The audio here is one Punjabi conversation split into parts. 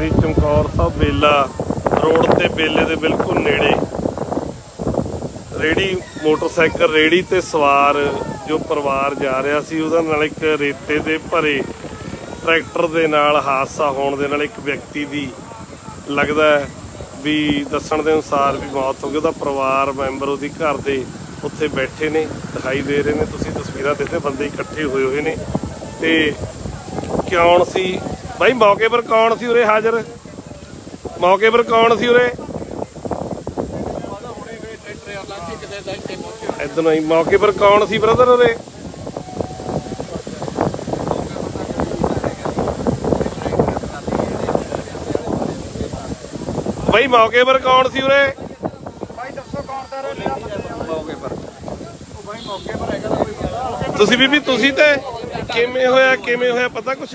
ਸ੍ਰੀ ਚਮਕੌਰ ਸਾਹਿਬ ਬੇਲਾ ਰੋਡ ਤੇ ਬੇਲੇ ਦੇ ਬਿਲਕੁਲ ਨੇੜੇ ਰੇੜੀ ਮੋਟਰਸਾਈਕਲ ਰੇੜੀ ਤੇ ਸਵਾਰ ਜੋ ਪਰਿਵਾਰ ਜਾ ਰਿਹਾ ਸੀ, ਉਹਦਾ ਨਾਲ ਇੱਕ ਰੇਤੇ ਦੇ ਭਰੇ ਟਰੈਕਟਰ ਦੇ ਨਾਲ ਹਾਦਸਾ ਹੋਣ ਦੇ ਨਾਲ ਇੱਕ ਵਿਅਕਤੀ ਦੀ ਲੱਗਦਾ ਵੀ ਦੱਸਣ ਦੇ ਅਨੁਸਾਰ ਵੀ ਮੌਤ ਹੋ ਗਈ। ਉਹਦਾ ਪਰਿਵਾਰ ਮੈਂਬਰ ਉਹਦੀ ਘਰ ਦੇ ਉੱਥੇ ਬੈਠੇ ਨੇ, ਦਿਖਾਈ ਦੇ ਰਹੇ ਨੇ। ਤੁਸੀਂ ਤਸਵੀਰਾਂ ਦੇਖਦੇ ਬੰਦੇ ਇਕੱਠੇ ਹੋਏ ਹੋਏ ਨੇ। ਤੇ ਕਿਉਂ ਸੀ ਬਾਈ ਮੌਕੇ ਪਰ ਕੌਣ ਸੀ ਉਰੇ ਹਾਜ਼ਰ? ਮੌਕੇ ਪਰ ਕੌਣ ਸੀ ਉਰੇ? ਇਦਾਂ ਹੀ ਮੌਕੇ ਪਰ ਕੌਣ ਸੀ ਬ੍ਰਦਰ ਉਰੇ? ਬਾਈ ਮੌਕੇ ਪਰ ਕੌਣ ਸੀ ਉਰੇ? ਭਾਈ ਦੱਸੋ ਕੌਣ ਤਾਂ ਰਿਹਾ ਮੌਕੇ ਪਰ। ਉਹ ਭਾਈ ਮੌਕੇ ਪਰ ਹੈਗਾ ਤਾਂ ਕੋਈ ਬੰਦਾ। ਤੁਸੀਂ ਬੀਬੀ ਤੁਸੀਂ ਤੇ ਕਿਵੇਂ ਹੋਇਆ ਕਿਵੇਂ ਹੋਇਆ ਪਤਾ ਕੁਛ?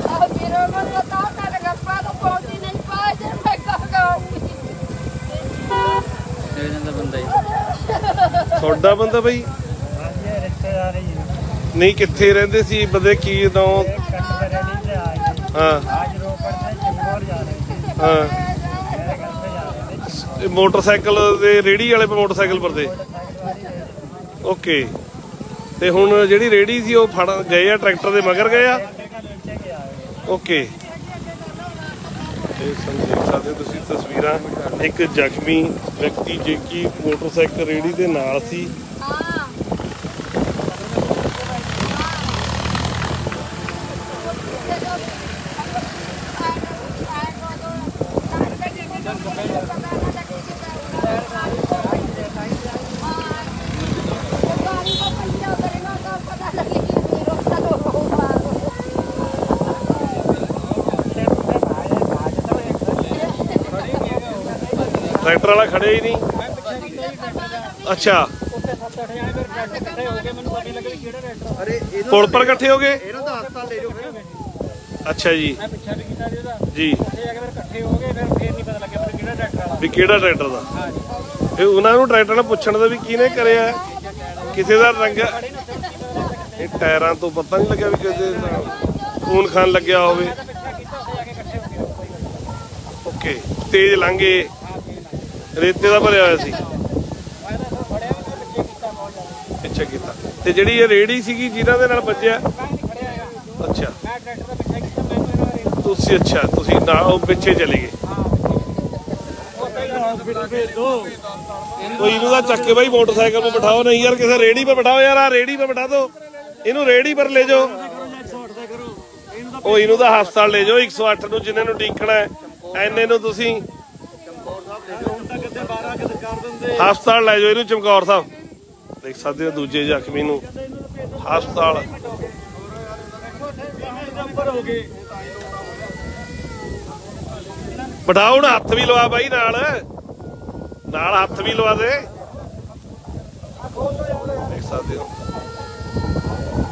ਤੁਹਾਡਾ ਬੰਦਾ ਬਾਈ? ਨਹੀਂ, ਕਿੱਥੇ ਰਹਿੰਦੇ ਸੀ? ਬੰਦੇ ਕੀ ਨਾਮ ਹਾਂ। ਅੱਜ ਰੋਪੜ ਤੇ ਚੰਗੋਰ ਜਾ ਰਹੇ ਹਾਂ ਮੋਟਰਸਾਈਕਲ ਦੇ ਰੇੜੀ ਵਾਲੇ ਮੋਟਰਸਾਈਕਲ ਪਰ ਦੇ। ਓਕੇ। ਤੇ ਹੁਣ ਜਿਹੜੀ ਰੇੜੀ ਸੀ, ਉਹ ਫੜ ਗਏ ਆ, ਟਰੈਕਟਰ ਦੇ ਮਗਰ ਗਏ ਆ? ਓਕੇ। ਤੇ ਸੰਜੇ ਸਕਦੇ ਹੋ ਤੁਸੀਂ ਤਸਵੀਰਾਂ। ਇੱਕ ਜ਼ਖਮੀ ਵਿਅਕਤੀ ਜੇ ਕਿ ਮੋਟਰਸਾਈਕਲ ਰੇੜੀ ਦੇ ਨਾਲ ਸੀ। ਟਰੈਕਟਰ ਵਾਲਾ ਖੜਿਆ ਹੀ ਨਹੀਂ। ਅੱਛਾ। ਉੱਥੇ 7-8 ਜਣੇ ਫਿਰ ਟਰੈਕਟਰ ਇਕੱਠੇ ਹੋ ਗਏ ਮੈਨੂੰ ਪਤਾ ਨਹੀਂ ਲੱਗਾ ਵੀ ਕਿਹੜਾ ਟਰੈਕਟਰ ਅਰੇ ਪੁਲ ਪਰ ਇਕੱਠੇ ਹੋ ਗਏ? ਇਹਨਾਂ ਦਾ ਹਸਪਤਾਲ ਲੈ ਜਾਓ ਫਿਰ। ਅੱਛਾ ਜੀ। ਮੈਂ ਪਿੱਛਾ ਵੀ ਕੀਤਾ ਜੀ ਉਹਦਾ। ਜੀ। ਉੱਥੇ ਜਾ ਕੇ ਫਿਰ ਇਕੱਠੇ ਹੋ ਗਏ ਫਿਰ ਫੇਰ ਨਹੀਂ ਪਤਾ ਲੱਗਿਆ ਫਿਰ ਕਿਹੜਾ ਟਰੈਕਟਰ ਵਾਲਾ। ਵੀ ਕਿਹੜਾ ਟਰੈਕਟਰ ਦਾ? ਫਿਰ ਉਹਨਾਂ ਨੂੰ ਟਰੈਕਟਰ ਨਾਲ ਪੁੱਛਣ ਦਾ ਵੀ ਕਿਹਨੇ ਕਰਿਆ? ਹੈ? ਕਿਸੇ ਦਾ ਰੰਗ ਇਹ ਟਾਇਰਾਂ ਤੋਂ ਪਤਾ ਨਹੀਂ ਲੱਗਿਆ ਵੀ ਕਿਸੇ ਦਾ ਖੂਨ ਖਾਨ ਲੱਗਿਆ ਹੋਵੇ। ਹੋ ਓਕੇ ਤੇਜ਼ ਲੰਘੇ। ਰੇਤੇ ਦਾ ਭਰਿਆ ਹੋਇਆ ਸੀ। ਪਿੱਛੇ ਕੀਤਾ। ਤੇ ਜਿਹੜੀ ਇਹ ਰੇੜੀ ਸੀਗੀ ਜਿਨ੍ਹਾਂ ਦੇ ਨਾਲ ਵੱਜਿਆ? ਅੱਛਾ। ਤੁਸੀਂ ਅੱਛਾ, ਤੁਸੀਂ ਨਾ, ਉਹ ਪਿੱਛੇ ਚਲੇ ਗਏ। ਕੋਈ ਇਹਨੂੰ ਤਾਂ ਚੱਕ ਕੇ ਬਾਈ ਮੋਟਰਸਾਈਕਲ 'ਤੇ ਬਿਠਾਓ, ਨਹੀਂ ਯਾਰ, ਕਿਸੇ ਰੇੜੀ 'ਤੇ ਬਿਠਾਓ, ਯਾਰ ਆ ਰੇੜੀ 'ਤੇ ਬਿਠਾ ਦਿਓ ਇਹਨੂੰ ਰੇੜੀ ਪਰ ਲੈ ਜਾਓ। ਉਹ ਇਹਨੂੰ ਤਾਂ ਹਸਪਤਾਲ ਲੈ ਜਾਓ 108 ਨੂੰ ਜਿੰਨੇ ਨੂੰ ਡੀਕਣਾ ਹੈ, ਐਨੇ ਨੂੰ ਤੁਸੀਂ ਹਸਪਤਾਲ ਲੈ ਜਾਓ ਇਹਨੂੰ, ਚਮਕੌਰ ਸਾਹਿਬ। ਦੇਖ ਸਕਦੇ ਹੋ ਦੂਜੇ ਜ਼ਖਮੀ ਨੂੰ। ਹਸਪਤਾਲ। ਨੰਬਰ ਹੱਥ ਵੀ ਲਵਾ ਬਾਈ ਨਾਲ। ਨਾਲ ਹੱਥ ਵੀ ਲਵਾ ਦੇ। ਦੇਖ ਸਕਦੇ ਹੋ।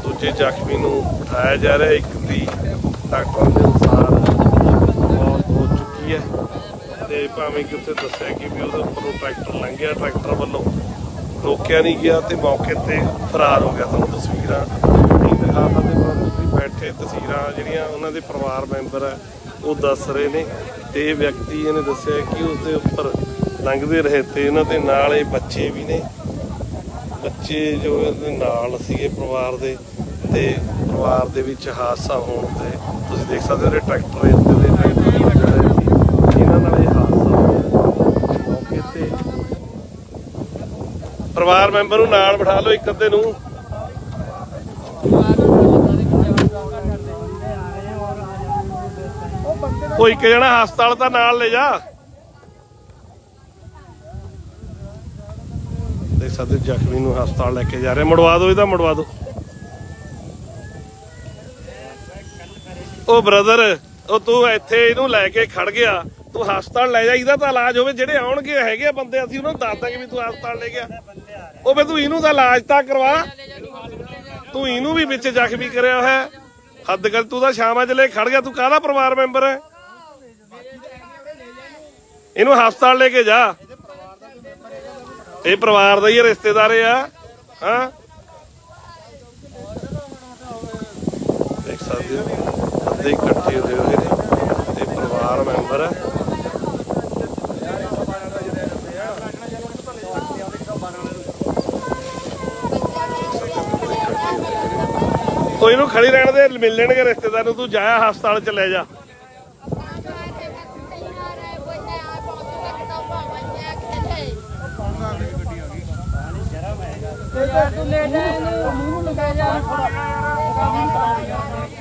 ਦੂਜੇ ਜ਼ਖਮੀ ਨੂੰ ਬਿਠਾਇਆ ਜਾ ਰਿਹਾ, ਇੱਕ ਦੀ ਡਾਕਟਰ ਦੇ ਅਨੁਸਾਰ ਮੌਤ ਹੋ ਚੁੱਕੀ ਹੈ। ਭਾਵੇਂ ਕਿ ਉੱਥੇ ਦੱਸਿਆ ਕਿ ਵੀ ਉਹਦੇ ਉੱਪਰੋਂ ਟਰੈਕਟਰ ਲੰਘਿਆ, ਟਰੈਕਟਰ ਵੱਲੋਂ ਰੋਕਿਆ ਨਹੀਂ ਗਿਆ ਤੇ ਮੌਕੇ ਤੇ ਫਰਾਰ ਹੋ ਗਿਆ। ਤੁਹਾਨੂੰ ਤਸਵੀਰਾਂ ਨਹੀਂ ਦਿਖਾ ਸਕਦੇ ਪਰ ਤੁਸੀਂ ਬੈਠੇ ਤਸਵੀਰਾਂ ਜਿਹੜੀਆਂ ਉਹਨਾਂ ਦੇ ਪਰਿਵਾਰ ਮੈਂਬਰ ਹੈ ਉਹ ਦੱਸ ਰਹੇ ਨੇ ਤੇ ਇਹ ਵਿਅਕਤੀ ਇਹਨੇ ਦੱਸਿਆ ਕਿ ਉਸ ਦੇ ਉੱਪਰ ਲੰਘਦੇ ਰਹੇ ਤੇ ਇਹਨਾਂ ਦੇ ਨਾਲ ਇਹ ਬੱਚੇ ਵੀ ਨੇ। ਬੱਚੇ ਜੋ ਇਹਦੇ ਨਾਲ ਸੀਗੇ ਪਰਿਵਾਰ ਦੇ ਤੇ ਪਰਿਵਾਰ ਦੇ ਵਿੱਚ ਹਾਦਸਾ ਹੋਣ ਤੇ ਤੁਸੀਂ ਦੇਖ ਸਕਦੇ ਹੋ ਇਹ ਟਰੈਕਟਰ ਇੱਥੇ ਦੇ ਟਰੈਕਟਰ ਵੀ ਵੱਜ ਰਹੇ ਸੀ ਇਹਨਾਂ ਨਾਲ ਇਹ ਹਾਦਸਾ ਹੋਇਆ ਮੌਕੇ ਤੇ ਪਰਿਵਾਰ ਮੈਂਬਰ ਨੂੰ ਨਾਲ ਬਿਠਾ ਲਓ ਇੱਕ ਅੱਧੇ ਨੂੰ। ਉਹ ਇੱਕ ਜਣਾ ਹਸਪਤਾਲ ਤਾਂ ਨਾਲ ਲੈ ਜਾ। ਦੇਖ ਸਕਦੇ ਜ਼ਖਮੀ ਨੂੰ ਹਸਪਤਾਲ ਲੈ ਕੇ ਜਾ ਰਹੇ। ਮੁੜਵਾ ਦਿਓ ਇਹਦਾ, ਮੁੜਵਾ ਦਿਓ। ਉਹ ਬ੍ਰਦਰ ਉਹ ਤੂੰ ਇੱਥੇ ਇਹਨੂੰ ਲੈ ਕੇ ਖੜ ਗਿਆ। ਤੂੰ ਹਸਪਤਾਲ ਲੈ ਜਾ ਇਹਦਾ ਤਾਂ ਇਲਾਜ ਹੋਵੇ। ਜਿਹੜੇ ਆਉਣਗੇ, ਹੈਗੇ ਬੰਦੇ, ਅਸੀਂ ਉਹਨਾਂ ਨੂੰ ਦੱਸ ਦਾਂਗੇ ਵੀ ਤੂੰ ਹਸਪਤਾਲ ਲੈ ਗਿਆ ਉਹ ਫੇ ਤੂੰ ਇਹਨੂੰ ਤਾਂ ਇਲਾਜ ਤਾਂ ਕਰਵਾ। ਤੂੰ ਇਹਨੂੰ ਵੀ ਵਿੱਚ ਜ਼ਖਮੀ ਕਰਿਆ ਹੋਇਆ। ਹੱਦ ਕਰ, ਤੂੰ ਤਾਂ ਸ਼ਾਮਾਂ ਚ ਲੈ ਖੜ ਗਿਆ, ਤੂੰ ਕਾਹਦਾ ਪਰਿਵਾਰ ਮੈਂਬਰ ਹੈ? ਇਹਨੂੰ ਹਸਪਤਾਲ ਲੈ ਕੇ ਜਾ। ਇਹ ਪਰਿਵਾਰ ਦਾ ਹੀ ਰਿਸ਼ਤੇਦਾਰ ਆ। ਹਾਂ। ਦੇਖ ਸਕਦੇ ਹੋ। ਅੱਧੇ ਇਕੱਠੇ ਹੋਏ ਹੋਏ ਨੇ ਤੇ ਪਰਿਵਾਰ ਮੈਂਬਰ ਹੈ ਉਹ ਇਹਨੂੰ ਖੜੀ ਰਹਿਣ ਦੇ, ਮਿਲ ਲੈਣਗੇ ਰਿਸ਼ਤੇਦਾਰ ਨੂੰ, ਤੂੰ ਜਾਇਆ ਹਸਪਤਾਲ ਚ ਲੈ ਜਾ।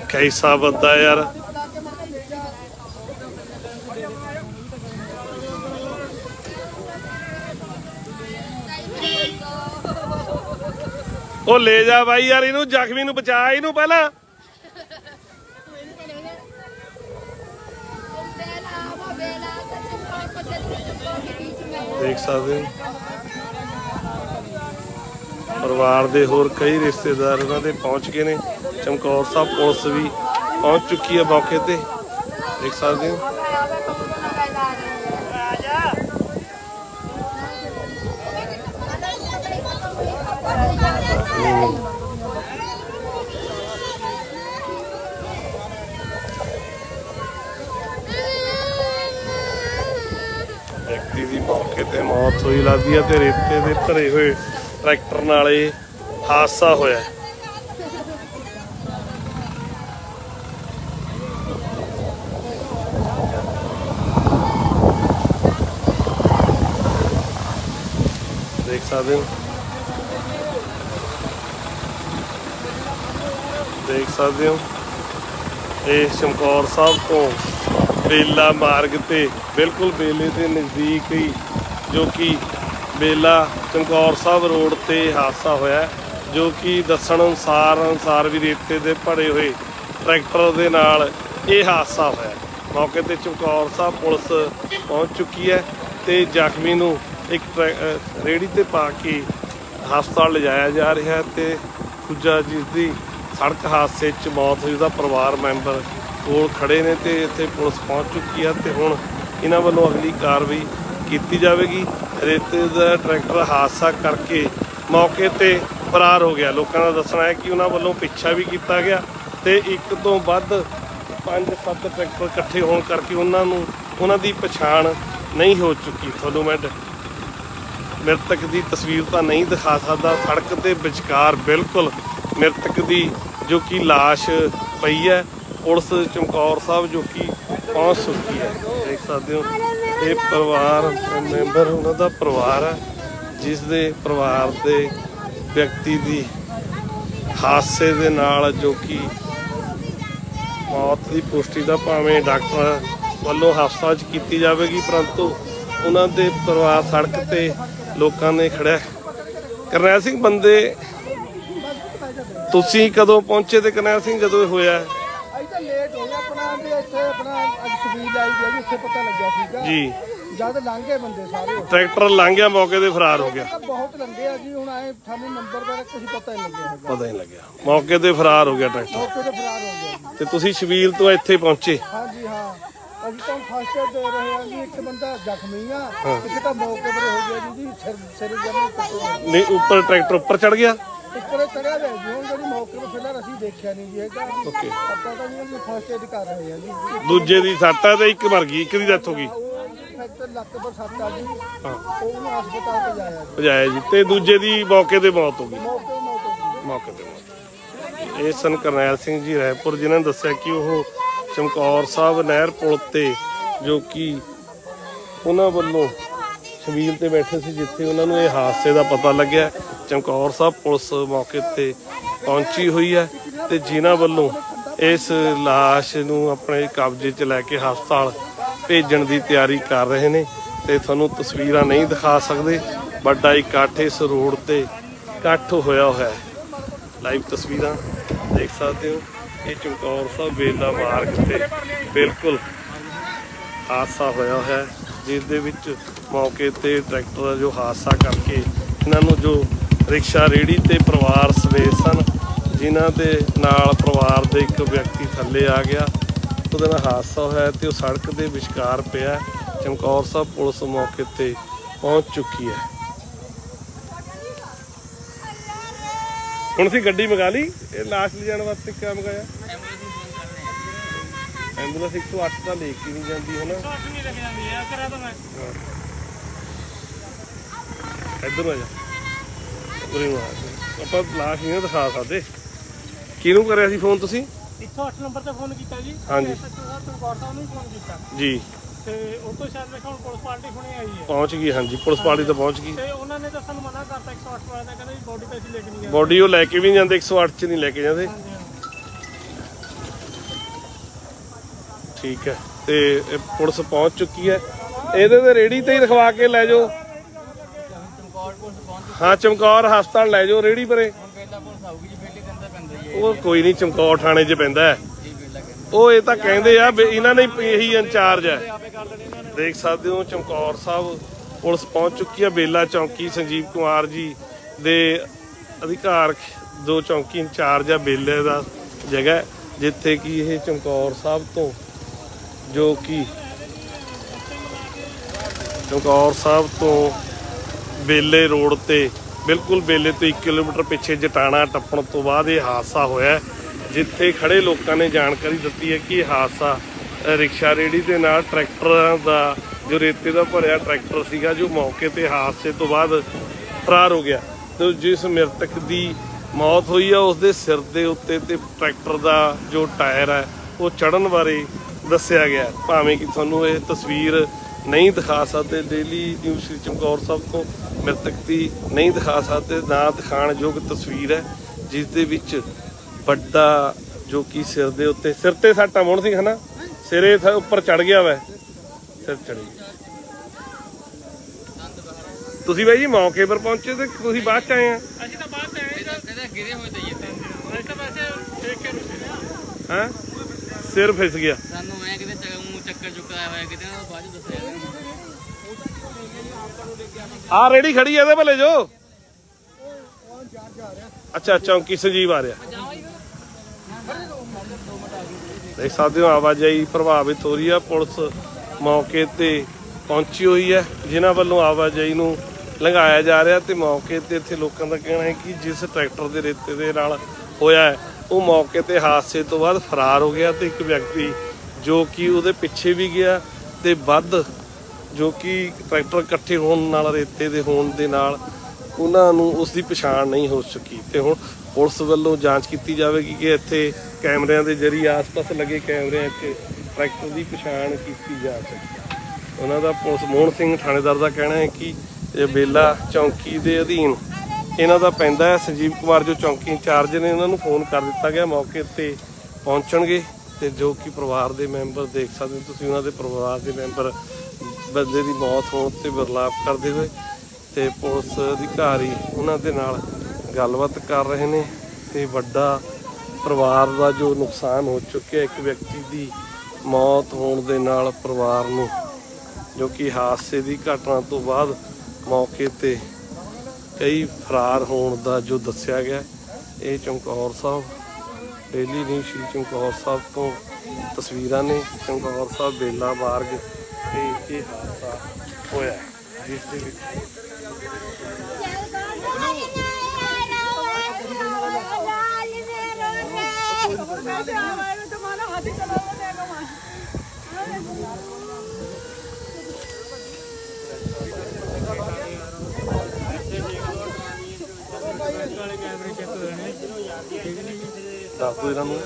ਕੈਸਾ ਬੰਦਾ ਯਾਰ। ਉਹ ਲੈ ਜਾ ਬਾਈ ਯਾਰ, ਇਹਨੂੰ ਜ਼ਖਮੀ ਨੂੰ ਬਚਾ, ਇਹਨੂੰ ਪਹਿਲਾਂ। ਦੇਖ ਸਕਦੇ ਹੋ। ਪਰਿਵਾਰ ਦੇ ਹੋਰ ਕਈ ਰਿਸ਼ਤੇਦਾਰ ਉਹਨਾਂ ਦੇ ਪਹੁੰਚ ਗਏ ਨੇ। ਚਮਕੌਰ ਸਾਹਿਬ ਪੁਲਿਸ ਵੀ ਪਹੁੰਚ ਚੁੱਕੀ ਹੈ ਮੌਕੇ ਤੇ। ਦੇਖ ਸਕਦੇ ਹੋ। ਵਿਅਕਤੀ ਦੀ ਮੌਕੇ ਤੇ ਮੌਤ ਹੋਈ, ਲੱਗਦੀ ਹੈ ਤੇ ਰੇਤੇ ਦੇ ਭਰੇ ਹੋਏ ਟਰੈਕਟਰ ਨਾਲ ਇਹ ਹਾਦਸਾ ਹੋਇਆ। ਦੇਖ ਸਕਦੇ ਹੋ। ਦੇਖ ਸਕਦੇ ਹੋ। ਇਹ ਸ਼ਮਕੌਰ ਸਾਹਿਬ ਤੋਂ ਬੇਲਾ ਮਾਰਗ ਤੇ, ਬਿਲਕੁਲ ਬੇਲੇ ਦੇ ਨਜ਼ਦੀਕ ਹੀ, ਜੋ ਕਿ ਬੇਲਾ ਚਮਕੌਰ ਸਾਹਿਬ ਰੋਡ ਤੇ ਹਾਦਸਾ ਹੋਇਆ ਜੋ ਕਿ ਦੱਸਣ ਅਨੁਸਾਰ ਅਨੁਸਾਰ ਵੀ ਰੇਤੇ ਦੇ ਭਰੇ ਹੋਏ ਟਰੈਕਟਰ ਦੇ ਨਾਲ ਇਹ ਹਾਦਸਾ ਹੋਇਆ ਮੌਕੇ ਤੇ ਚਮਕੌਰ ਸਾਹਿਬ ਪੁਲਿਸ ਪਹੁੰਚ ਚੁੱਕੀ ਹੈ ਤੇ ਜ਼ਖਮੀ ਨੂੰ ਇੱਕ ਟਰੈ- ਰੇਹੜੀ ਤੇ ਪਾ ਕੇ ਹਸਪਤਾਲ ਲਿਜਾਇਆ ਜਾ ਰਿਹਾ ਹੈ ਤੇ ਦੂਜਾ ਜਿਸ ਦੀ ਸੜਕ ਹਾਦਸੇ 'ਚ ਮੌਤ ਹੋਈ, ਉਹਦਾ ਪਰਿਵਾਰ ਮੈਂਬਰ ਕੋਲ ਖੜੇ ਨੇ ਤੇ ਇੱਥੇ ਪੁਲਿਸ ਪਹੁੰਚ ਚੁੱਕੀ ਆ ਤੇ ਹੁਣ ਇਹਨਾਂ ਵੱਲੋਂ ਅਗਲੀ ਕਾਰਵਾਈ ਕੀਤੀ ਜਾਵੇਗੀ। ਰੇਤੇ ਦਾ ਟਰੈਕਟਰ ਹਾਦਸਾ ਕਰਕੇ ਮੌਕੇ ਤੇ ਫਰਾਰ ਹੋ ਗਿਆ। ਲੋਕਾਂ ਦਾ ਦੱਸਣਾ ਹੈ ਕਿ ਉਹਨਾਂ ਵੱਲੋਂ ਪਿੱਛਾ ਵੀ ਕੀਤਾ ਗਿਆ ਤੇ ਇੱਕ ਤੋਂ ਵੱਧ ਪੰਜ ਸੱਤ ਟਰੈਕਟਰ ਇਕੱਠੇ ਹੋਣ ਕਰਕੇ ਉਹਨਾਂ ਨੂੰ ਉਹਨਾਂ ਦੀ ਪਛਾਣ ਨਹੀਂ ਹੋ ਚੁੱਕੀ। ਤੁਹਾਨੂੰ ਮੈਂ ਮ੍ਰਿਤਕ ਦੀ ਤਸਵੀਰ ਤਾਂ ਨਹੀਂ ਦਿਖਾ ਸਕਦਾ। ਸੜਕ ਦੇ ਵਿਚਕਾਰ ਬਿਲਕੁਲ ਮ੍ਰਿਤਕ ਦੀ ਜੋ ਕਿ লাশ ਪਈ ਹੈ, ਪੁਲਿਸ ਚਮਕੌਰ ਸਾਹਿਬ ਜੋ ਕਿ ਪਹੁੰਚ ਚੁੱਕੀ ਹੈ। ਦੇਖ ਸਕਦੇ ਹੋ, ਇਹ ਪਰਿਵਾਰ ਮੈਂਬਰ ਉਹਨਾਂ ਦਾ ਪਰਿਵਾਰ ਹੈ, ਜਿਸ ਦੇ ਪਰਿਵਾਰ ਦੇ ਵਿਅਕਤੀ ਦੀ ਹਾਦਸੇ ਦੇ ਨਾਲ ਜੋ ਕਿ ਮੌਤ ਦੀ ਪੁਸ਼ਟੀ ਦਾ ਭਾਵੇਂ ਡਾਕਟਰ ਵੱਲੋਂ ਹਸਪਤਾਲ 'ਚ ਕੀਤੀ ਜਾਵੇਗੀ, ਪਰੰਤੂ ਉਹਨਾਂ ਦੇ ਪਰਿਵਾਰ ਸੜਕ ਤੇ ਲੋਕਾਂ ਨੇ ਖੜਿਆ ਕਰਨੈਲ ਸਿੰਘ, ਬੰਦੇ ਤੁਸੀਂ ਕਦੋਂ ਪਹੁੰਚੇ ਤੇ ਕਰਨੈਲ ਸਿੰਘ ਜਦੋਂ ਇਹ ਹੋਇਆ? ਅਸੀਂ ਤਾਂ ਲੇਟ ਹੋਏ ਆਪਣਾ ਵੀ ਇੱਥੇ ਆਪਣਾ ਅੱਜ ਸਬੀਲ ਆਈ ਜੀ ਇੱਥੇ ਪਤਾ ਲੱਗਿਆ ਸੀਗਾ। ਜੀ। ਜਦ ਲੰਘੇ ਬੰਦੇ ਸਾਰੇ। ਟਰੈਕਟਰ ਲੰਘ ਗਿਆ ਮੌਕੇ ਤੇ ਫਰਾਰ ਹੋ ਗਿਆ। ਤਾਂ ਬਹੁਤ ਲੰਘੇ ਆ ਜੀ ਹੁਣ ਆਏ ਸਾਨੂੰ ਨੰਬਰ ਦਾ ਕੁਝ ਪਤਾ ਨਹੀਂ ਲੱਗਿਆ ਹੈਗਾ। ਪਤਾ ਨਹੀਂ ਲੱਗਿਆ। ਮੌਕੇ ਤੇ ਫਰਾਰ ਹੋ ਗਿਆ ਟਰੈਕਟਰ। ਮੌਕੇ ਤੇ ਫਰਾਰ ਹੋ ਗਿਆ ਜੀ। ਤੇ ਤੁਸੀਂ ਸ਼ਬੀਲ ਤੋਂ ਇੱਥੇ ਪਹੁੰਚੇ? ਹਾਂਜੀ ਹਾਂ। ਅਸੀਂ ਤਾਂ ਫਸਟ ਏਡ ਦੇ ਰਹੇ ਹਾਂ ਜੀ ਇੱਕ ਬੰਦਾ ਜ਼ਖਮੀ ਆ ਇੱਕ ਤਾਂ ਮੌਕੇ ਤੇ ਹੋ ਗਿਆ ਜੀ ਜੀ ਸਿਰ ਸਿਰ ਜਮੇ ਨਹੀਂ ਉੱਪਰ ਟਰੈਕਟਰ ਉੱਪਰ ਚੜ ਗਿਆ? ਉੱਪਰ ਚੜਿਆ ਹੋਇਆ ਜੀ। ਹੁਣ ਜਿਹੜੀ ਮੌਕੇ ਤੇ ਫਿਲਹਾਲ ਅਸੀਂ ਦੇਖਿਆ ਨਹੀਂ ਜੀ ਹੈਗਾ ਜੀ ਓਕੇ ਆਪਾਂ ਤਾਂ ਜੀ ਫਸਟ ਏਡ ਕਰ ਰਹੇ ਹਾਂ ਜੀ। ਦੂਜੇ ਦੀ ਸੱਟ ਹੈ ਤੇ ਇੱਕ ਮਰ ਗਈ ਇੱਕ ਦੀ ਡੈਥ ਹੋ ਗਈ। ਉਹ ਇੱਕ ਲੱਕ ਪਰ ਸੱਟ ਆ ਜੀ। ਹਾਂ। ਉਹਨੂੰ ਹਸਪਤਾਲ ਪਹੁੰਚਾਇਆ ਜੀ। ਭਜਾਇਆ ਜੀ। ਤੇ ਦੂਜੇ ਦੀ ਮੌਕੇ ਤੇ ਮੌਤ ਹੋ ਗਈ। ਮੌਕੇ ਤੇ ਮੌਤ ਹੋ ਗਈ। ਮੌਕੇ ਤੇ ਮੌਤ। ਇਹ ਸਨ ਕਰਨੈਲ ਸਿੰਘ ਜੀ ਰਾਏਪੁਰ ਜਿਨ੍ਹਾਂ ਨੇ ਦੱਸਿਆ ਕਿ ਉਹ ਚਮਕੌਰ ਸਾਹਿਬ ਨਹਿਰ ਪੁਲ ਤੇ ਜੋ ਕਿ ਉਹਨਾਂ ਵੱਲੋਂ ਸ਼ਮੀਲ ਤੇ ਬੈਠੇ ਸੀ ਜਿੱਥੇ ਉਹਨਾਂ ਨੂੰ ਇਹ ਹਾਦਸੇ ਦਾ ਪਤਾ ਲੱਗਿਆ। ਚਮਕੌਰ ਸਾਹਿਬ ਪੁਲਿਸ ਮੌਕੇ ਤੇ ਪਹੁੰਚੀ ਹੋਈ ਹੈ ਤੇ ਜਿਨ੍ਹਾਂ ਵੱਲੋਂ ਇਸ ਲਾਸ਼ ਨੂੰ ਆਪਣੇ ਕਬਜ਼ੇ 'ਚ ਲੈ ਕੇ ਹਸਪਤਾਲ ਭੇਜਣ ਦੀ ਤਿਆਰੀ ਕਰ ਰਹੇ ਨੇ ਤੇ ਤੁਹਾਨੂੰ ਤਸਵੀਰਾਂ ਨਹੀਂ ਦਿਖਾ ਸਕਦੇ ਵੱਡਾ ਇਕੱਠ ਇਸ ਰੋਡ ਤੇ ਇਕੱਠ ਹੋਇਆ ਹੋਇਆ ਹੈ। ਲਾਈਵ ਤਸਵੀਰਾਂ ਦੇਖ ਸਕਦੇ ਹੋ, ਇਹ ਚਮਕੌਰ ਸਾਹਿਬ ਵੇਲਾ ਮਾਰਗ ਤੇ ਬਿਲਕੁਲ ਹਾਦਸਾ ਹੋਇਆ ਹੈ, ਜਿਸ ਦੇ ਵਿੱਚ ਮੌਕੇ ਤੇ ਟਰੈਕਟਰ ਜੋ ਹਾਦਸਾ ਕਰਕੇ ਇਹਨਾਂ ਨੂੰ ਜੋ ਰਿਕਸ਼ਾ ਰੇੜੀ ਤੇ ਪਰਿਵਾਰ ਸਵੇਰ ਸਨ। ਜਿਨ੍ਹਾਂ ਦੇ ਨਾਲ ਪਰਿਵਾਰ ਦੇ ਇੱਕ ਵਿਅਕਤੀ ਥੱਲੇ ਆ ਗਿਆ। ਉਹਦੇ ਨਾਲ ਹਾਦਸਾ ਹੋਇਆ ਤੇ ਉਹ ਸੜਕ ਦੇ ਵਿਚਕਾਰ ਪਿਆ। ਚਮਕੌਰ ਸਾਹਿਬ ਪੁਲਿਸ ਮੌਕੇ ਤੇ ਪਹੁੰਚ ਚੁੱਕੀ ਹੈ। ਹੁਣ ਅਸੀਂ ਗੱਡੀ ਮੰਗਾ ਲਈ। ਇਹ ਲਾਸ਼ ਲਿਜਾਣ ਵਾਸਤੇ ਕਿਆ ਮੰਗਾਇਆ? ਐਂਬੂਲੈਂਸ 108 ਤਾਂ ਲੈ ਕੇ ਨਹੀਂ ਜਾਂਦੀ ਹੈ ਨਾ? ਨਹੀਂ ਲੱਗ ਜਾਂਦੀ ਹੈ ਕਰਾ ਤਾਂ ਮੈਂ। ਇੱਧਰ ਆ ਜਾ। ਉਰੇ ਨੂੰ ਆ ਜਾ। ਆਪਾਂ ਲਾਸ਼ ਨਹੀਂ ਨਾ ਦਿਖਾ ਸਕਦੇ। ਕਿਹਨੂੰ ਕਰਿਆ ਸੀ ਫੋਨ ਤੁਸੀਂ? 108 ਨੰਬਰ ਤੇ ਫੋਨ ਕੀਤਾ ਜੀ। ਹਾਂਜੀ। ਐਸਐਚਓ ਸਾਹਿਬ ਚਮਕੌਰ ਸਾਹਿਬ ਨੂੰ ਫੋਨ ਕੀਤਾ। ਜੀ। ਤੇ ਉਹ ਤੋਂ ਸ਼ਾਇਦ ਮੇਰੇ ਕੋਲ ਪੁਲਿਸ ਪਾਰਟੀ ਹੁਣੇ ਆਈ ਹੈ। ਪਹੁੰਚ ਗਈ ਹਾਂਜੀ। ਪੁਲਿਸ ਪਾਰਟੀ ਤਾਂ ਪਹੁੰਚ ਗਈ। ਤੇ ਉਹਨਾਂ ਨੇ ਤਾਂ ਸਾਨੂੰ ਮਨਾ ਕਰਤਾ 108 ਵਾਲੇ ਦਾ ਕਹਿੰਦੇ ਜੀ ਬੋਡੀ ਤੇ ਅਸੀਂ ਲੈ ਕੇ ਨਹੀਂ ਜਾਂਦੇ। ਬੋਡੀ ਉਹ ਲੈ ਕੇ ਵੀ ਨਹੀਂ ਜਾਂਦੇ 108 ਚ ਨਹੀਂ ਲੈ ਕੇ ਜਾਂਦੇ। ਠੀਕ ਹੈ। ਤੇ ਪੁਲਿਸ ਪਹੁੰਚ ਚੁੱਕੀ ਹੈ। ਇਹਦੇ ਤੇ ਰੇੜੀ ਤੇ ਹੀ ਰਖਵਾ ਕੇ ਲੈ ਜਾਓ। ਹਾਂ ਚਮਕੌਰ ਹਸਪਤਾਲ ਲੈ ਜਾਓ ਰੇੜੀ ਪਰੇ। ਉਹ ਕੋਈ ਨਹੀਂ ਚਮਕੌਰ ਥਾਣੇ 'ਚ ਪੈਂਦਾ ਹੈ। ਉਹ ਇਹ ਤਾਂ ਕਹਿੰਦੇ ਆ ਵੀ ਇਹਨਾਂ ਨੇ ਹੀ ਇਹੀ ਇੰਚਾਰਜ ਹੈ। ਦੇਖ ਸਕਦੇ ਹੋ ਚਮਕੌਰ ਸਾਹਿਬ ਪੁਲਿਸ ਪਹੁੰਚ ਚੁੱਕੀ ਹੈ। ਬੇਲਾ ਚੌਂਕੀ ਸੰਜੀਵ ਕੁਮਾਰ ਜੀ ਦੇ ਅਧਿਕਾਰ ਦੋ ਚੌਂਕੀ ਇੰਚਾਰਜ ਆ ਬੇਲੇ ਦਾ ਜਗ੍ਹਾ ਹੈ, ਜਿੱਥੇ ਕਿ ਇਹ ਚਮਕੌਰ ਸਾਹਿਬ ਤੋਂ ਜੋ ਕਿ ਚਮਕੌਰ ਸਾਹਿਬ ਤੋਂ ਬੇਲੇ ਰੋਡ ਤੇ, ਬਿਲਕੁਲ ਬੇਲੇ ਤੋਂ 1 ਕਿਲੋਮੀਟਰ ਪਿੱਛੇ ਜਟਾਣਾ ਟੱਪਣ ਤੋਂ ਬਾਅਦ ਇਹ ਹਾਦਸਾ ਹੋਇਆ ਜਿੱਥੇ ਖੜੇ ਲੋਕਾਂ ਨੇ ਜਾਣਕਾਰੀ ਦਿੱਤੀ ਹੈ ਕਿ ਇਹ ਹਾਦਸਾ ਰਿਕਸ਼ਾ ਰੇੜੀ ਦੇ ਨਾਲ ਟਰੈਕਟਰਾਂ ਦਾ, ਜੋ ਰੇਤੇ ਦਾ ਭਰਿਆ ਟਰੈਕਟਰ ਸੀਗਾ, ਜੋ ਮੌਕੇ ਤੇ ਹਾਦਸੇ ਤੋਂ ਬਾਅਦ ਫਰਾਰ ਹੋ ਗਿਆ। ਤੇ ਜਿਸ ਮ੍ਰਿਤਕ ਦੀ ਮੌਤ ਹੋਈ ਆ ਉਸ ਦੇ ਸਿਰ ਦੇ ਉੱਤੇ ਤੇ ਟਰੈਕਟਰ ਦਾ ਜੋ ਟਾਇਰ ਹੈ, ਉਹ ਚੜਨ ਬਾਰੇ ਦੱਸਿਆ ਗਿਆ ਭਾਵੇਂ ਕਿ ਤੁਹਾਨੂੰ ਇਹ ਤਸਵੀਰ ਨਹੀਂ ਦਿਖਾ ਸਕਦੇ। ਡੇਲੀ ਨਿਊਜ਼ ਸ਼੍ਰੀ ਚਮਕੌਰ ਸਾਹਿਬ ਤੋਂ ਮ੍ਰਿਤਕ ਦੀ ਨਹੀਂ ਦਿਖਾ ਸਕਦੇ। ਨਾ ਦਿਖਾਣ ਯੋਗ ਤਸਵੀਰ ਹੈ ਜਿਸ ਦੇ ਵਿੱਚ ਵੱਡਾ ਜੋ ਕਿ ਸਿਰ ਦੇ ਉੱਤੇ ਸਿਰ ਤੇ ਸੱਟਾ ਮੋਹਨ ਸਿੰਘ ਹਨਾ? ਸਿਰੇ ਉੱਪਰ ਚੜ ਗਿਆ ਵੈ। ਸਿਰ ਚੜ ਗਿਆ। ਤੁਸੀਂ ਬਾਈ ਜੀ ਮੌਕੇ ਪਰ ਪਹੁੰਚੇ ਤੇ ਤੁਸੀਂ ਬਾਅਦ ਚ ਆਏ ਆ? ਅਸੀਂ ਤਾਂ ਬਾਅਦ ਚ ਆਏ ਤਾਂ ਇਹਦਾ ਗਿਰੇ ਹੋਏ ਤੇ ਜੀ ਅਸੀਂ ਤਾਂ ਵੈਸੇ ਦੇਖ ਕੇ ਰੁਕੇ ਹਾਂ? ਸਿਰ ਫਿਸ ਗਿਆ। ਸਾਨੂੰ ਐ ਕਿਤੇ ਚੱਕਰ ਚੁੱਕਾ ਹੋਇਆ ਕਿਤੇ ਨਾ ਬਾਅਦ ਚ ਦੱਸਿਆ ਆ ਰੇੜੀ ਖੜੀ ਆ ਇਹਦੇ ਭਲੇ ਜੋ? ਅੱਛਾ ਚੌਂਕੀ ਸੰਜੀਵ ਆ ਰਿਹਾ? ਦੇਖ ਸਕਦੇ ਹੋ, ਆਵਾਜਾਈ ਪ੍ਰਭਾਵਿਤ ਹੋ ਰਹੀ ਆ। ਪੁਲਿਸ ਮੌਕੇ ਤੇ ਪਹੁੰਚੀ ਹੋਈ ਹੈ, ਜਿਨ੍ਹਾਂ ਵੱਲੋਂ ਆਵਾਜਾਈ ਨੂੰ ਲੰਘਾਇਆ ਜਾ ਰਿਹਾ ਤੇ ਮੌਕੇ ਤੇ ਇੱਥੇ ਲੋਕਾਂ ਦਾ ਕਹਿਣਾ ਹੈ ਕਿ ਜਿਸ ਟਰੈਕਟਰ ਦੇ ਰੇਤੇ ਦੇ ਨਾਲ ਹੋਇਆ ਉਹ ਮੌਕੇ ਤੇ ਹਾਦਸੇ ਤੋਂ ਬਾਅਦ ਫਰਾਰ ਹੋ ਗਿਆ ਤੇ ਇੱਕ ਵਿਅਕਤੀ ਜੋ ਕਿ ਉਹਦੇ ਪਿੱਛੇ ਵੀ ਗਿਆ ਤੇ ਵੱਧ ਜੋ ਕਿ ਟਰੈਕਟਰ ਇਕੱਠੇ ਹੋਣ ਨਾਲ, ਰੇਤੇ ਦੇ ਹੋਣ ਦੇ ਨਾਲ ਉਹਨਾਂ ਨੂੰ ਉਸ ਦੀ ਪਛਾਣ ਨਹੀਂ ਹੋ ਸਕੀ। ਤੇ ਹੁਣ ਪੁਲਿਸ ਵੱਲੋਂ ਜਾਂਚ ਕੀਤੀ ਜਾਵੇਗੀ ਕਿ ਇੱਥੇ ਕੈਮਰਿਆਂ ਦੇ ਜ਼ਰੀਏ ਆਸ-ਪਾਸ ਲੱਗੇ ਕੈਮਰਿਆਂ 'ਚ ਟਰੈਕਟਰ ਦੀ ਪਛਾਣ ਕੀਤੀ ਜਾ ਸਕੀ। ਉਹਨਾਂ ਦਾ ਪੁਲਿਸ ਮੋਹਨ ਸਿੰਘ ਥਾਣੇਦਾਰ ਦਾ ਕਹਿਣਾ ਹੈ ਕਿ ਇਹ ਬੇਲਾ ਚੌਂਕੀ ਦੇ ਅਧੀਨ ਇਹਨਾਂ ਦਾ ਪੈਂਦਾ ਹੈ। ਸੰਜੀਵ ਕੁਮਾਰ ਜੋ ਚੌਂਕੀ ਇੰਚਾਰਜ ਨੇ ਉਹਨਾਂ ਨੂੰ ਫੋਨ ਕਰ ਦਿੱਤਾ ਗਿਆ। ਮੌਕੇ ਤੇ ਪਹੁੰਚਣਗੇ। ਤੇ ਜੋ ਕਿ ਪਰਿਵਾਰ ਦੇ ਮੈਂਬਰ ਦੇਖ ਸਕਦੇ ਹੋ, ਤੁਸੀਂ ਉਹਨਾਂ ਦੇ ਪਰਿਵਾਰ ਦੇ ਮੈਂਬਰ ਬੰਦੇ ਦੀ ਮੌਤ ਹੋਣ ਤੇ ਵਿਰਲਾਪ ਕਰਦੇ ਹੋਏ ਤੇ ਪੁਲਿਸ ਅਧਿਕਾਰੀ ਉਹਨਾਂ ਦੇ ਨਾਲ ਗੱਲਬਾਤ ਕਰ ਰਹੇ ਨੇ ਤੇ ਵੱਡਾ ਪਰਿਵਾਰ ਦਾ ਜੋ ਨੁਕਸਾਨ ਹੋ ਚੁੱਕਿਆ, ਇੱਕ ਵਿਅਕਤੀ ਦੀ ਮੌਤ ਹੋਣ ਦੇ ਨਾਲ ਪਰਿਵਾਰ ਨੂੰ, ਜੋ ਕਿ ਹਾਦਸੇ ਦੀ ਘਟਨਾ ਤੋਂ ਬਾਅਦ ਮੌਕੇ ਤੇ ਕਈ ਫਰਾਰ ਹੋਣ ਦਾ ਜੋ ਦੱਸਿਆ ਗਿਆ, ਇਹ ਚਮਕੌਰ ਸਾਹਿਬ। ਡੇਲੀ ਨਿਊਜ਼ ਸ਼੍ਰੀ ਚਮਕੌਰ ਸਾਹਿਬ ਤੋਂ ਤਸਵੀਰਾਂ ਨੇ। ਚਮਕੌਰ ਸਾਹਿਬ ਬੇਲਾ ਮਾਰਗ ਤੇ ਇਹ ਹਾਦਸਾ ਹੋਇਆ ਜਿਸ ਦੇ ਵਿੱਚ ਵਾਲੇ ਕੈਮਰੇ ਚੈੱਕ ਹੋ ਜਾਣੇ ਠੀਕ ਨਹੀਂ ਜੀ ਦੱਸ ਦਿਓ ਇਹਨਾਂ ਨੂੰ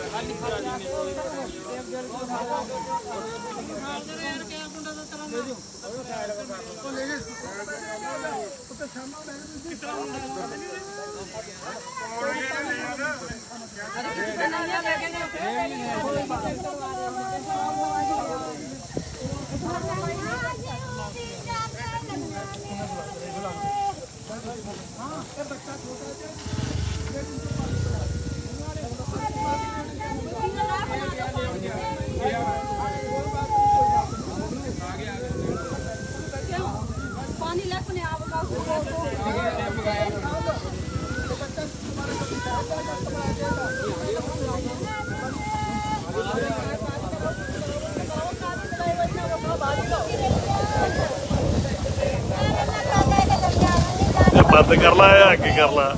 ਬੰਦ ਕਰ ਲਾ ਇਹ ਅੱਗੇ ਕਰ ਲਾ?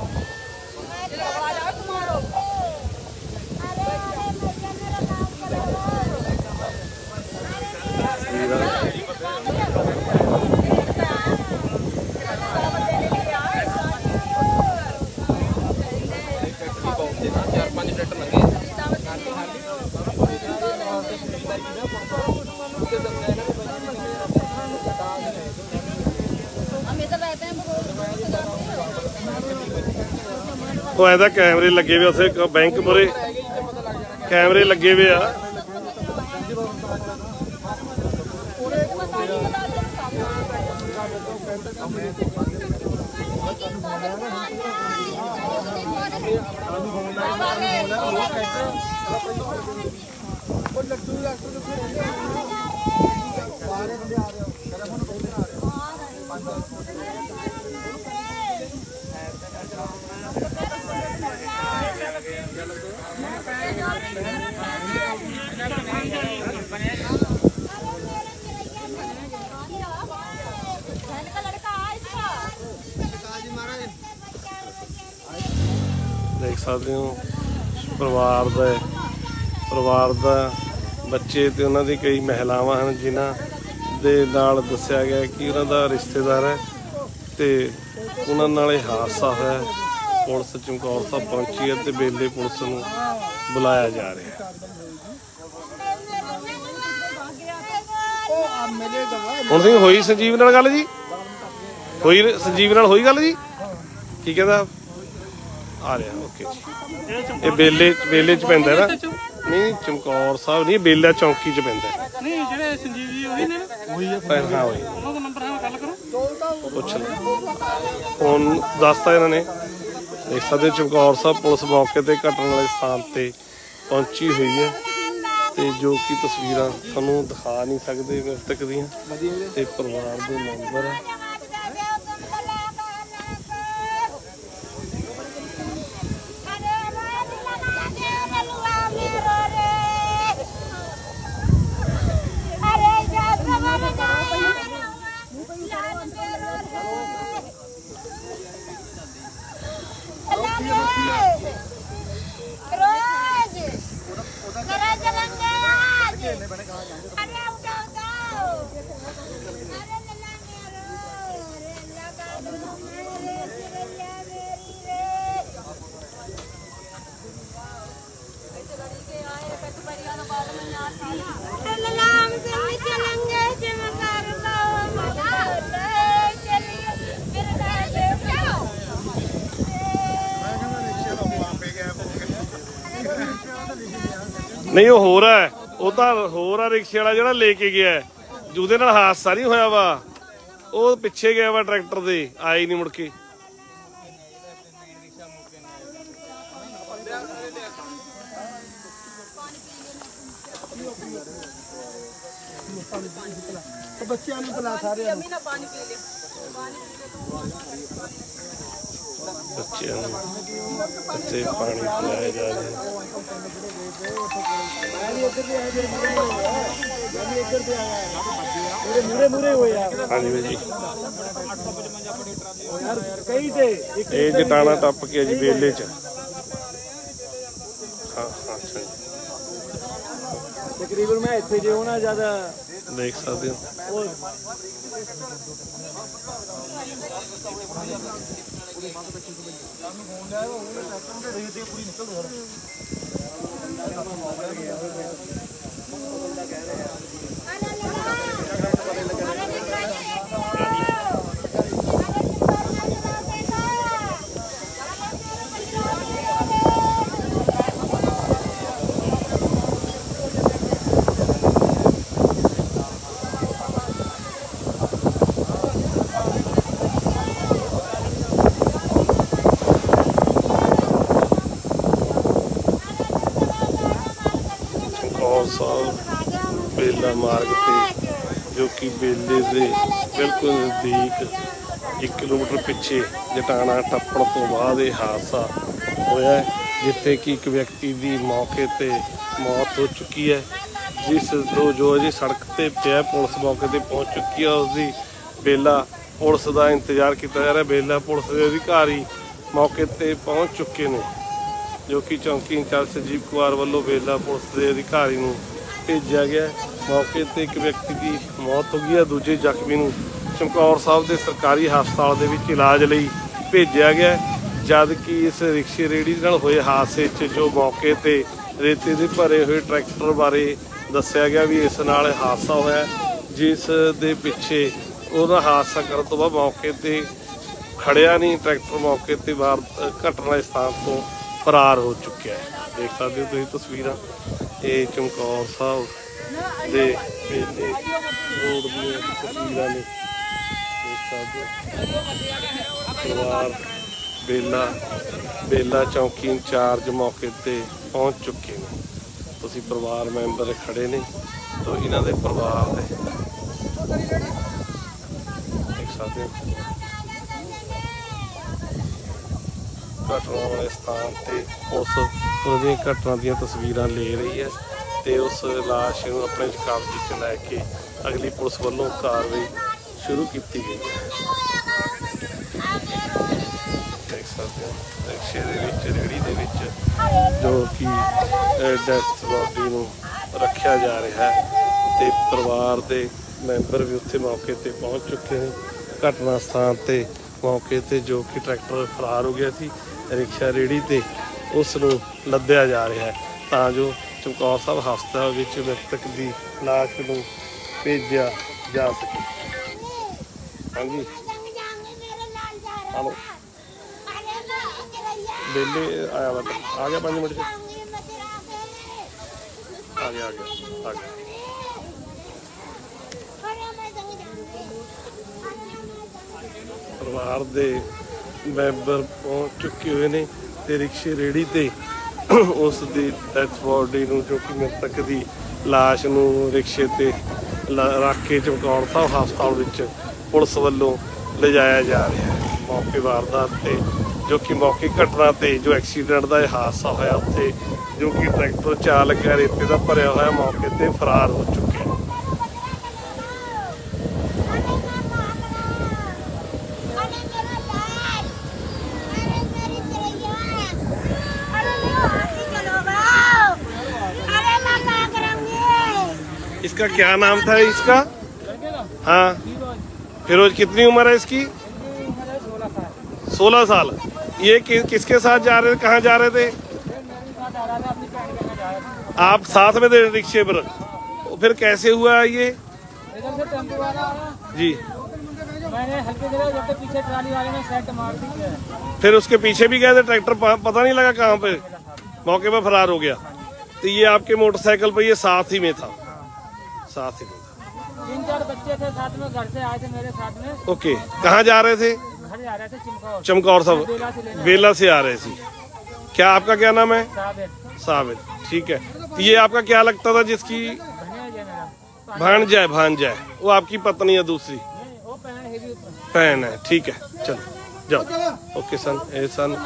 ਉਹ ਐਦਾ ਕੈਮਰੇ ਲੱਗੇ ਵੇ ਉੱਥੇ ਬੈਂਕ ਮੁਰੇ ਕੈਮਰੇ ਲੱਗੇ ਵੇ ਆ ਉਹ ਲੱਡੂ ਲੱਡੂ ਦੇ ਫਿਰ ਰਹਿੰਦੇ ਆ ਸਾਰੇ ਬੰਦੇ ਆ ਰਹੇ ਹੋ ਕਹਿੰਦਾ ਹੁਣ ਕੋਈ ਨਾ ਆ ਰਹੇ ਦੇਖ ਸਕਦੇ ਹੋ। ਪਰਿਵਾਰ ਦਾ ਪਰਿਵਾਰ ਦਾ ਬੱਚੇ ਤੇ ਉਹਨਾਂ ਦੀ ਕਈ ਮਹਿਲਾਵਾਂ ਹਨ, ਜਿਨ੍ਹਾਂ ਦੇ ਨਾਲ ਦੱਸਿਆ ਗਿਆ ਕਿ ਉਹਨਾਂ ਦਾ ਰਿਸ਼ਤੇਦਾਰ ਹੈ ਤੇ ਉਹਨਾਂ ਨਾਲ ਇਹ ਹਾਦਸਾ ਹੋਇਆ। ਪੁਲਿਸ ਚਮਕੌਰ ਸਾਹਿਬ ਪਹੁੰਚੀ ਹੈ ਤੇ ਬੇਲੇ ਪੁਲਿਸ ਨੂੰ ਬੁਲਾਇਆ ਜਾ ਰਿਹਾ ਹੁਣ ਸਿੰਘ ਹੋਈ ਸੰਜੀਵ ਨਾਲ ਗੱਲ ਜੀ? ਹੋਈ ਸੰਜੀਵ ਨਾਲ ਹੋਈ ਗੱਲ ਜੀ? ਕੀ ਕਹਿੰਦਾ? ਆ ਰਿਹਾ ਓਕੇ ਇਹ ਬੇਲੇ ਬੇਲੇ ਚ ਪੈਂਦਾ ਹੈ ਨਾ? ਨਹੀਂ ਚਮਕੌਰ ਸਾਹਿਬ ਨਹੀਂ ਬੇਲਾ ਚੌਂਕੀ ਚ ਪੈਂਦਾ। ਹੈ। ਨਹੀਂ ਜਿਹੜੇ ਸੰਜੀਵ ਜੀ ਉਹੀ ਨੇ ਨਾ? ਹਾਂ ਹੋਈ ਉਹਨਾਂ ਦਾ ਨੰਬਰ ਹੈ ਗੱਲ ਕਰੋ। ਪੁੱਛ ਲਓ। ਦੱਸਤਾ ਇਹਨਾਂ ਨੇ। ਦੇਖ ਸਕਦੇ ਹੋ ਚਮਕੌਰ ਸਾਹਿਬ ਪੁਲਿਸ ਮੌਕੇ ਤੇ ਘਟਨਾ ਵਾਲੇ ਸਥਾਨ ਤੇ ਪਹੁੰਚੀ ਹੋਈ ਹੈ। ਤੇ ਜੋ ਕਿ ਤਸਵੀਰਾਂ ਤੁਹਾਨੂੰ ਦਿਖਾ ਨਹੀਂ ਸਕਦੇ ਮ੍ਰਿਤਕ ਦੀਆਂ। ਤੇ ਪਰਿਵਾਰ ਦੇ member Terus. Neraja langgar. Ada. ਨਹੀਂ, ਉਹ ਹੋਰ ਹੈ। ਉਹ ਤਾਂ ਹੋਰ ਆ, ਰਿਕਸ਼ੇ ਵਾਲਾ ਜਿਹੜਾ ਲੈ ਕੇ ਗਿਆ ਹੈ। ਨਾਲ ਹਾਦਸਾ ਨਹੀਂ ਹੋਇਆ ਵਾ। ਉਹ ਪਿੱਛੇ ਗਿਆ ਵਾ ਟਰੈਕਟਰ ਦੇ ਆਈ ਨਹੀਂ ਮੁੜ ਕੇ। ਬੱਚਿਆਂ ਨੂੰ ਬੁਲਾ ਸਾਰਿਆਂ ਨੂੰ। ਬੱਚਿਆਂ ਨੂੰ ਇੱਥੇ ਪਾਣੀ ਪਿਲਾਇਆ ਜਾ ਰਿਹਾ। ਹਾਂਜੀ ਜੀ। ਇਹ ਜਟਾਣਾ ਟੱਪ ਕੇ ਜੀ ਬੇਲੇ ਚ। ਹਾਂ ਹਾਂ ਤਕਰੀਬਨ ਮੈਂ ਇੱਥੇ ਜੇ ਹੋਣਾ ਜ਼ਿਆਦਾ। ਦੇਖ ਸਕਦੇ ਹੋ। ਉਹ ਚਮਕੌਰ ਸਾਹਿਬ ਬੇਲਾ ਮਾਰਗ ਤੇ ਜੋ ਕਿ ਬੇਲੇ ਦੇ ਬਿਲਕੁਲ ਨਜ਼ਦੀਕ 1 ਕਿਲੋਮੀਟਰ ਪਿੱਛੇ ਜਟਾਣਾ ਟੱਪਣ ਤੋਂ ਬਾਅਦ ਇਹ ਹਾਦਸਾ ਹੋਇਆ ਜਿੱਥੇ ਕਿ ਇੱਕ ਵਿਅਕਤੀ ਦੀ ਮੌਕੇ ਤੇ ਮੌਤ ਹੋ ਚੁੱਕੀ ਹੈ। ਜਿਸ ਤੋਂ ਜੋ ਅਜੇ ਸੜਕ ਤੇ ਪਿਆ ਪੁਲਿਸ ਮੌਕੇ ਤੇ ਪਹੁੰਚ ਚੁੱਕੀ ਹੈ, ਉਸ ਦੀ ਬੇਲਾ ਪੁਲਿਸ ਦਾ ਇੰਤਜ਼ਾਰ ਕੀਤਾ ਜਾ ਰਿਹਾ ਬੇਲਾ ਪੁਲਿਸ ਦੇ ਅਧਿਕਾਰੀ ਮੌਕੇ ਤੇ ਪਹੁੰਚ ਚੁੱਕੇ ਨੇ, ਜੋ ਕਿ ਚੌਂਕੀ ਇੰਚਾਰਜ ਸੰਜੀਵ ਕੁਮਾਰ ਵੱਲੋਂ ਬੇਲਾ ਪੁਲਿਸ ਦੇ ਅਧਿਕਾਰੀ ਨੂੰ ਭੇਜਿਆ ਗਿਆ। ਮੌਕੇ ਤੇ ਇੱਕ ਵਿਅਕਤੀ ਦੀ ਮੌਤ ਹੋ ਗਈ ਹੈ। ਦੂਜੇ ਜ਼ਖਮੀ ਨੂੰ ਚਮਕੌਰ ਸਾਹਿਬ ਦੇ ਸਰਕਾਰੀ ਹਸਪਤਾਲ ਦੇ ਵਿੱਚ ਇਲਾਜ ਲਈ ਭੇਜਿਆ ਗਿਆ ਹੈ। ਜਦ ਕਿ ਇਸ ਰਿਕਸ਼ੇ ਰੇੜੀ ਨਾਲ ਹੋਏ ਹਾਦਸੇ 'ਚ ਜੋ ਮੌਕੇ ਤੇ ਰੇਤੇ ਦੇ ਭਰੇ ਹੋਏ ਟਰੈਕਟਰ ਬਾਰੇ ਦੱਸਿਆ ਗਿਆ ਵੀ ਇਸ ਨਾਲ ਇਹ ਹਾਦਸਾ ਹੋਇਆ ਜਿਸ ਦੇ ਪਿੱਛੇ ਉਹਦਾ ਹਾਦਸਾ ਕਰਨ ਤੋਂ ਬਾਅਦ ਮੌਕੇ ਤੇ ਖੜਿਆ ਨਹੀਂ। ਟਰੈਕਟਰ ਮੌਕੇ ਤੇ ਬਾਹਰ ਘਟਨਾ ਸਥਾਨ ਤੋਂ ਫਰਾਰ ਹੋ ਚੁੱਕਿਆ ਹੈ। ਦੇਖ ਸਕਦੇ ਹੋ ਤੁਸੀਂ ਤਸਵੀਰਾਂ। ਇਹ ਚਮਕੌਰ ਸਾਹਿਬ ਦੇ ਮੇਲੇ। ਰੋਡ ਦੀਆਂ ਤਸਵੀਰਾਂ ਨੇ। ਦੇਖ ਸਕਦੇ ਹੋ। ਪਰਿਵਾਰ ਬੇਲਾ ਬੇਲਾ ਚੌਕੀ ਇੰਚਾਰਜ ਮੌਕੇ ਤੇ ਪਹੁੰਚ ਚੁੱਕੇ ਨੇ। ਤੁਸੀਂ ਪਰਿਵਾਰ ਮੈਂਬਰ ਖੜੇ ਨੇ ਤੋਂ ਇਹਨਾਂ ਦੇ ਪਰਿਵਾਰ ਦੇ। ਦੇਖ ਸਕਦੇ ਹੋ। ਘਟਨਾ ਵਾਲੇ ਸਥਾਨ ਤੇ ਉਸ ਉਹਦੀਆਂ ਘਟਨਾ ਦੀਆਂ ਤਸਵੀਰਾਂ ਲੈ ਰਹੀ ਹੈ ਤੇ ਉਸ ਲਾਸ਼ ਨੂੰ ਆਪਣੇ ਕਬਜ਼ੇ 'ਚ ਲੈ ਕੇ ਅਗਲੀ ਪੁਲਿਸ ਵੱਲੋਂ ਕਾਰਵਾਈ ਸ਼ੁਰੂ ਕੀਤੀ ਗਈ ਹੈ। ਦੇਖ ਸਕਦੇ ਹੋ ਰਿਕਸ਼ੇ ਦੇ ਵਿੱਚ, ਰੇੜੀ ਦੇ ਵਿੱਚ ਜੋ ਕਿ ਡੈਥ ਬਾਡੀ ਨੂੰ ਰੱਖਿਆ ਜਾ ਰਿਹਾ ਹੈ ਤੇ ਪਰਿਵਾਰ ਦੇ ਮੈਂਬਰ ਵੀ ਉੱਥੇ ਮੌਕੇ ਤੇ ਪਹੁੰਚ ਚੁੱਕੇ ਨੇ। ਘਟਨਾ ਸਥਾਨ ਤੇ ਮੌਕੇ ਤੇ ਜੋ ਕਿ ਟਰੈਕਟਰ ਫਰਾਰ ਹੋ ਗਿਆ ਸੀ, ਰਿਕਸ਼ਾ ਰੇੜੀ ਤੇ ਉਸ ਨੂੰ ਲੱਦਿਆ ਜਾ ਰਿਹਾ ਹੈ। ਤਾਂ ਜੋ ਚਮਕੌਰ ਸਾਹਿਬ ਹਸਪਤਾਲ ਵਿੱਚ ਮ੍ਰਿਤਕ ਦੀ ਲਾਸ਼ ਨੂੰ ਭੇਜਿਆ ਜਾ ਸਕੇ। ਹਾਂਜੀ। ਹਲੋ। ਬੇਲੇ, ਆਇਆ ਵਾ ਆ ਗਿਆ 5 ਮਿੰਟ ਚ। ਆ ਗਿਆ ਆ ਗਿਆ। ਆ ਗਿਆ। ਪਰਿਵਾਰ ਦੇ ਮੈਂਬਰ ਪਹੁੰਚ ਚੁੱਕੇ ਹੋਏ ਨੇ ਤੇ ਰਿਕਸ਼ੇ ਰੇੜੀ ਤੇ ਉਸ ਦੀ ਡੈਥ ਬੋਡੀ ਨੂੰ ਜੋ ਕਿ ਮ੍ਰਿਤਕ ਦੀ ਲਾਸ਼ ਨੂੰ ਰਿਕਸ਼ੇ ਤੇ ਲ- ਰੱਖ ਕੇ ਚਮਕੌਰ ਸਾਹਿਬ ਹਸਪਤਾਲ ਵਿੱਚ ਪੁਲਿਸ ਵੱਲੋਂ ਲਿਜਾਇਆ ਜਾ ਰਿਹਾ ਹੈ। ਮੌਕੇ ਵਾਰਦਾਤ ਤੇ ਜੋ ਕਿ ਮੌਕੇ ਘਟਨਾ ਤੇ ਜੋ ਐਕਸੀਡੈਂਟ ਦਾ ਇਹ ਹਾਦਸਾ ਹੋਇਆ ਉੱਥੇ ਜੋ ਕਿ ਟਰੈਕਟਰ ਚਾਲਕ ਹੈ, ਰੇਤੇ ਦਾ ਭਰਿਆ ਹੋਇਆ ਮੌਕੇ ਤੇ ਫਰਾਰ ਹੋ ਚੁੱਕਿਆ क्या नाम था इसका? हाँ। फिरोज कितनी उम्र है इसकी? सोलह साल। ये कि, किसके साथ जा रहे कहाँ जा रहे थे? आप साथ में थे रिक्शे पर। फिर कैसे हुआ ये? जी। फिर उसके पीछे भी गए थे ट्रैक्टर पता नहीं लगा कहाँ पे। मौके पर फरार हो गया। तो ये आपके मोटरसाइकिल पर ये साथ ही में था। साथ ही में था तीन चार बच्चे थे साथ में घर से आए थे मेरे साथ में ओके कहाँ जा रहे थे घर जा रहे थे चिमकौर चमकौर बेला से साहब लेने बेला से आ रहे थे क्या आपका क्या नाम है साबित साबित ठीक है तो ये आपका क्या लगता था जिसकी धनिया है मेरा भाण जाए भान जाए वो आपकी पत्नी है दूसरी नहीं वो पहन हेवी ਭੈਣ ਹੈ ਠੀਕ ਹੈ ਚਲੋ ਜਾਓ ਓਕੇ ਸਨ ਇਹ ਸਨ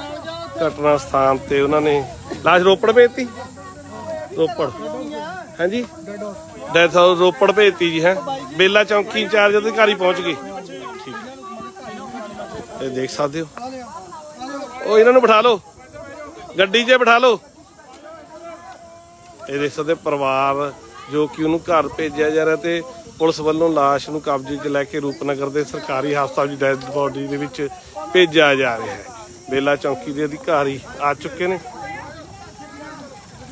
ਘਟਨਾ ਸਥਾਨ ਤੇ ਉਹਨਾਂ ਨੇ ਲਾਸ਼ ਰੋਪੜ ਭੇਜਤੀ ਰੋਪੜ ਹਾਂਜੀ ਡੈਥ ਹਾਊਸ ਰੋਪੜ ਭੇਜਤੀ ਜੀ, ਹੈ। ਬੇਲਾ ਚੌਂਕੀ ਇੰਚਾਰਜ ਅਧਿਕਾਰੀ ਪਹੁੰਚ ਗਏ। ਠੀਕ ਇਹ ਦੇਖ ਸਕਦੇ ਹੋ। ਉਹ ਇਹਨਾਂ ਨੂੰ ਬਿਠਾ ਲਓ। ਗੱਡੀ 'ਚ ਬਿਠਾ ਲਓ। ਇਹ ਦੇਖ ਸਕਦੇ ਪਰਿਵਾਰ ਜੋ ਕਿ ਉਹਨੂੰ ਘਰ ਭੇਜਿਆ ਜਾ ਰਿਹਾ ਤੇ ਪੁਲਿਸ ਵੱਲੋਂ ਲਾਸ਼ ਨੂੰ ਕਬਜ਼ੇ 'ਚ ਲੈ ਕੇ ਰੂਪਨਗਰ ਦੇ ਸਰਕਾਰੀ ਹਸਪਤਾਲ ਦੀ ਡੈਡ ਬੋਡੀ ਦੇ ਵਿੱਚ ਭੇਜਿਆ ਜਾ ਰਿਹਾ ਹੈ। ਬੇਲਾ ਚੌਂਕੀ ਦੇ ਅਧਿਕਾਰੀ ਆ ਚੁੱਕੇ ਨੇ।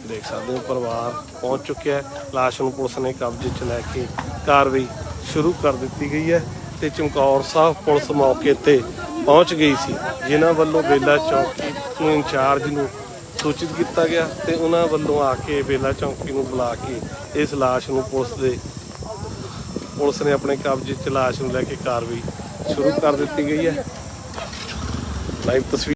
ਦੇਖ ਸਕਦੇ ਹੋ, ਪਰਿਵਾਰ ਪਹੁੰਚ ਚੁੱਕਿਆ ਹੈ। ਲਾਸ਼ ਨੂੰ ਪੁਲਿਸ ਨੇ ਕਬਜ਼ੇ 'ਚ ਲੈ ਕੇ ਕਾਰਵਾਈ ਸ਼ੁਰੂ ਕਰ ਦਿੱਤੀ ਗਈ ਹੈ ਤੇ ਚਮਕੌਰ ਸਾਹਿਬ ਪੁਲਿਸ ਮੌਕੇ ਤੇ ਪਹੁੰਚ ਗਈ ਸੀ, ਜਿਨ੍ਹਾਂ ਵੱਲੋਂ ਬੇਲਾ ਚੌਂਕੀ ਨੂੰ ਇੰਚਾਰਜ ਨੂੰ ਸੂਚਿਤ ਕੀਤਾ ਗਿਆ ਤੇ ਉਹਨਾਂ ਵੱਲੋਂ ਆ ਕੇ ਬੇਲਾ ਚੌਂਕੀ ਨੂੰ ਬੁਲਾ ਕੇ ਇਸ ਲਾਸ਼ ਨੂੰ ਪੁਲਿਸ ਦੇ ਪੁਲਿਸ ਨੇ ਆਪਣੇ ਕਬਜ਼ੇ 'ਚ ਲਾਸ਼ ਨੂੰ ਲੈ ਕੇ ਕਾਰਵਾਈ ਸ਼ੁਰੂ ਕਰ ਦਿੱਤੀ ਗਈ ਹੈ। ਲਾਈਵ ਤਸਵੀਰ